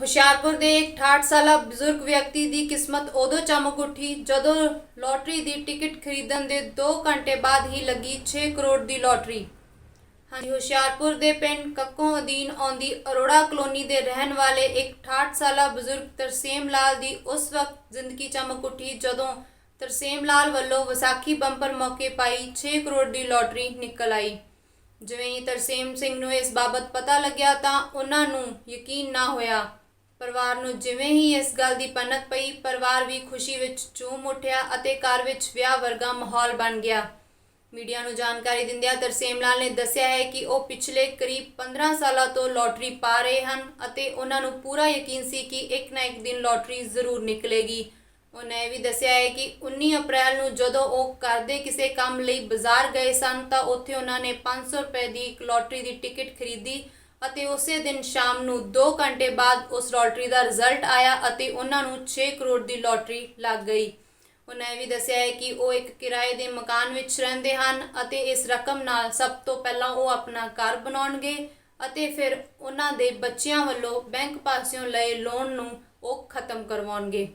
ਹੁਸ਼ਿਆਰਪੁਰ ਦੇ ਇੱਕ 68 ਸਾਲਾ ਬਜ਼ੁਰਗ ਵਿਅਕਤੀ ਦੀ ਕਿਸਮਤ ਉਦੋਂ ਚਮਕ ਉੱਠੀ ਜਦੋਂ ਲੋਟਰੀ ਦੀ ਟਿਕਟ ਖਰੀਦਣ ਦੇ 2 ਘੰਟੇ ਬਾਅਦ ਹੀ ਲੱਗੀ 6 ਕਰੋੜ ਦੀ ਲੋਟਰੀ। ਹਾਂਜੀ, ਹੁਸ਼ਿਆਰਪੁਰ ਦੇ ਪਿੰਡ ਕੱਕੋਂ ਅਧੀਨ ਆਉਂਦੀ ਅਰੋੜਾ ਕਲੋਨੀ ਦੇ ਰਹਿਣ ਵਾਲੇ ਇੱਕ 68 ਸਾਲਾ ਬਜ਼ੁਰਗ ਤਰਸੇਮ ਲਾਲ ਦੀ ਉਸ ਵਕਤ ਜ਼ਿੰਦਗੀ ਚਮਕ ਉੱਠੀ ਜਦੋਂ ਤਰਸੇਮ ਲਾਲ ਵੱਲੋਂ ਵਿਸਾਖੀ ਬੰਪਰ ਮੌਕੇ ਪਾਈ 6 ਕਰੋੜ ਦੀ ਲੋਟਰੀ ਨਿਕਲ ਆਈ। ਜਿਵੇਂ ਹੀ ਤਰਸੇਮ ਸਿੰਘ ਨੂੰ ਇਸ ਬਾਬਤ ਪਤਾ ਲੱਗਿਆ ਤਾਂ ਉਹਨਾਂ ਨੂੰ ਯਕੀਨ ਨਾ ਹੋਇਆ। ਪਰਿਵਾਰ ਨੂੰ ਜਿਵੇਂ ਹੀ ਇਸ ਗੱਲ ਦੀ ਪਨਕ ਪਈ, ਪਰਿਵਾਰ ਵੀ ਖੁਸ਼ੀ ਵਿੱਚ ਝੂਮ ਉੱਠਿਆ ਅਤੇ ਘਰ ਵਿੱਚ ਵਿਆਹ ਵਰਗਾ ਮਾਹੌਲ ਬਣ ਗਿਆ। ਮੀਡੀਆ ਨੂੰ ਜਾਣਕਾਰੀ ਦਿੰਦਿਆਂ ਤਰਸੇਮ ਲਾਲ ਨੇ ਦੱਸਿਆ ਹੈ ਕਿ ਉਹ ਪਿਛਲੇ ਕਰੀਬ 15 ਸਾਲਾਂ ਤੋਂ ਲੋਟਰੀ ਪਾ ਰਹੇ ਹਨ ਅਤੇ ਉਹਨਾਂ ਨੂੰ ਪੂਰਾ ਯਕੀਨ ਸੀ ਕਿ ਇੱਕ ਨਾ ਇੱਕ ਦਿਨ ਲੋਟਰੀ ਜ਼ਰੂਰ ਨਿਕਲੇਗੀ। ਉਹਨਾਂ ਇਹ ਵੀ ਦੱਸਿਆ ਹੈ ਕਿ 19 ਅਪ੍ਰੈਲ ਨੂੰ ਜਦੋਂ ਉਹ ਘਰ ਦੇ ਕਿਸੇ ਕੰਮ ਲਈ ਬਾਜ਼ਾਰ ਗਏ ਸਨ ਤਾਂ ਉੱਥੇ ਉਹਨਾਂ ਨੇ 500 ਰੁਪਏ ਦੀ ਇੱਕ ਲੋਟਰੀ ਦੀ ਟਿਕਟ ਖਰੀਦੀ ਅਤੇ ਉਸੇ ਦਿਨ ਸ਼ਾਮ ਨੂੰ 2 ਘੰਟੇ ਬਾਅਦ ਉਸ ਲੋਟਰੀ ਦਾ ਰਿਜ਼ਲਟ ਆਇਆ ਅਤੇ ਉਹਨਾਂ ਨੂੰ 6 ਕਰੋੜ ਦੀ ਲੋਟਰੀ ਲੱਗ ਗਈ। ਉਹਨਾਂ ਇਹ ਵੀ ਦੱਸਿਆ ਹੈ ਕਿ ਉਹ ਇੱਕ ਕਿਰਾਏ ਦੇ ਮਕਾਨ ਵਿੱਚ ਰਹਿੰਦੇ ਹਨ ਅਤੇ ਇਸ ਰਕਮ ਨਾਲ ਸਭ ਤੋਂ ਪਹਿਲਾਂ ਉਹ ਆਪਣਾ ਘਰ ਬਣਾਉਣਗੇ ਅਤੇ ਫਿਰ ਉਹਨਾਂ ਦੇ ਬੱਚਿਆਂ ਵੱਲੋਂ ਬੈਂਕ ਪਾਸਿਓਂ ਲਏ ਲੋਨ ਨੂੰ ਉਹ ਖਤਮ ਕਰਵਾਉਣਗੇ।